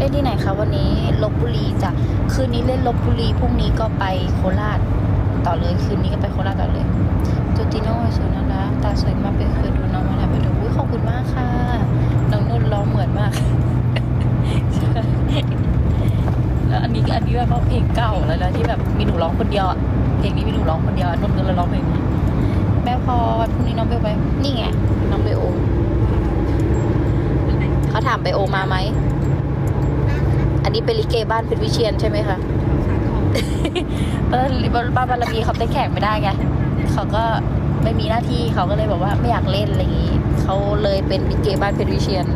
เล่นที่ไหนคะวันนี้ลบบุรีจ้ะคืนนี้เล่นลบบุรีพรุ่งนี้ก็ไปโคราชต่อเลยคืนนี้ก็ไปโคราชต่อเลยจูติโน่สวยนะรักตาสวยมากไปเคยดูน้องมาแล้วไปดูอุ้ยขอบคุณมากค่ะน้องนุ่นร้องเหมือนมากใช่แล้วอันนี้อันนี้แบบเพลงเก่าแล้วนะที่แบบมีหนูร้องคนเดียวเพลงนี้มีหนูร้องคนเดียวนุ่นก็เลยร้องเพลงนี้แม่พอพรุ่งนี้น้องเบลไปนี่ไงน้องเบลโอเขาถามไปโอมาไหม นนี้เป็นลิเกบ้านเพชรวิเชียนใช่ไหมคะเออบ้านบารมีเขาเต้นแข่งไม่ได้ไงเขาก็ไม่มีหน้าที่เขาก็เลยบอกว่าไม่อยากเล่นอะไรอย่างนี้เขาเลยเป็นลิเกบ้านเพชรวิเชียน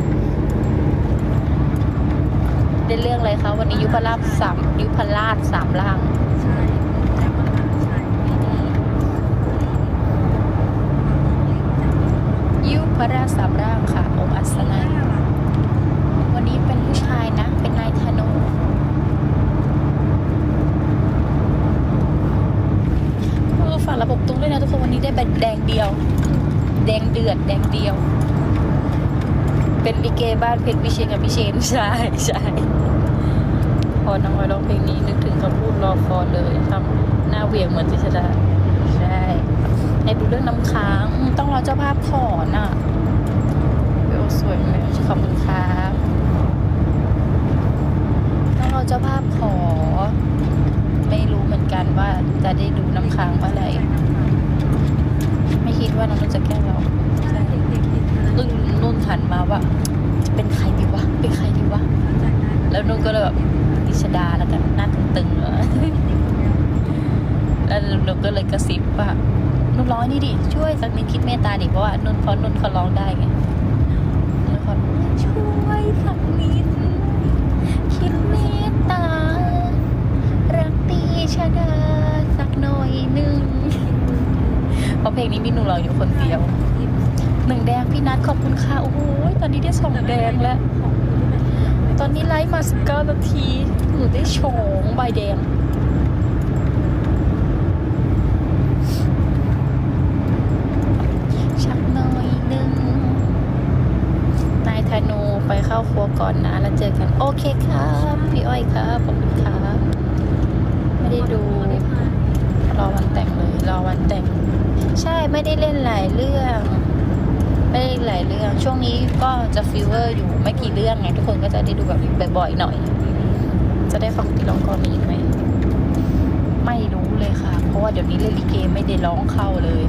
เล่นเรื่องอะไรคะวันนี้ยุพราชสามยุพราชสามล่างยุพราชสามร่างค่ะองค์อัศนัยวันนี้เป็นผู้ชายนะ เป็นนายธนูเออฝาระบบตรงด้วยนะทุกคนวันนี้ได้แบบแดงเดียว แดงเดือดแดงเดียว เป็นลิเกบ้านเพชรวิเชียนกับพิเชนใช่ใช่พอน้องไว้ร้องเพลงนี้นึกถึงคำพูดรอคอเลยทำหน้าเหวี่ยงเหมือนจิชดาใช่ในดูเรื่องน้ำค้างต้องรอเจ้าภาพถอนอะเบลสวยไหมขอบคุณครับต้องรอเจ้าภาพขอ กันว่าจะได้ดูน้ำค้างเมื่อไหร่ไม่คิดว่าน้องนุ่นจะแกล้งเรานุ่นนุ่นหันมาว่า เป็นใครดีวะ เป็นใครดีวะ แล้วนุ่นก็เลยแบบดิชดาแล้วกันหน้าตึงๆเลยแล้วนุ่นก็เลยกระซิบว่านุ่นร้อยนี่ดิ ช่วยสักนิดคิดเมตตาดิ เพราะว่านุ่นเพราะนุ่นเขาร้องได้ไงนุ่นเขาช่วยสัก สักหน่อยหนึ่งเพราะเพลงนี้มีหนูร้ออยู่คนเดียวหนึ่งแดงพี่นัทขอบคุณค่ะโอ้โหตอนนี้ได้สองแดงแล้ว ตอนนี้ไลฟ์มาสิบเก้านาทีหนูได้โฉงใบแดงชักหน่อยหนึ่งนายธนูไปเข้าครัวก่อนนะแล้วเจอกัน โอเคครับพี่อ้อยครับขอบคุณครับ ไม่ได้ดู รอวันแต่งเลย รอวัน แต่ง ใช่ไม่ได้เล่นหลายเรื่อง ไม่ได้เล่นหลายเรื่อง ช่วงนี้ก็จะฟีเวอร์อยู่ไม่กี่เรื่องไงทุกคนก็จะได้ดูแบบบ่อยๆหน่อย จะได้ฟังพี่ร้องกรมีอีกไหมไม่รู้เลยค่ะ เพราะว่าเดี๋ยวนี้เล่นลิเกไม่ได้ร้องเข้าเลย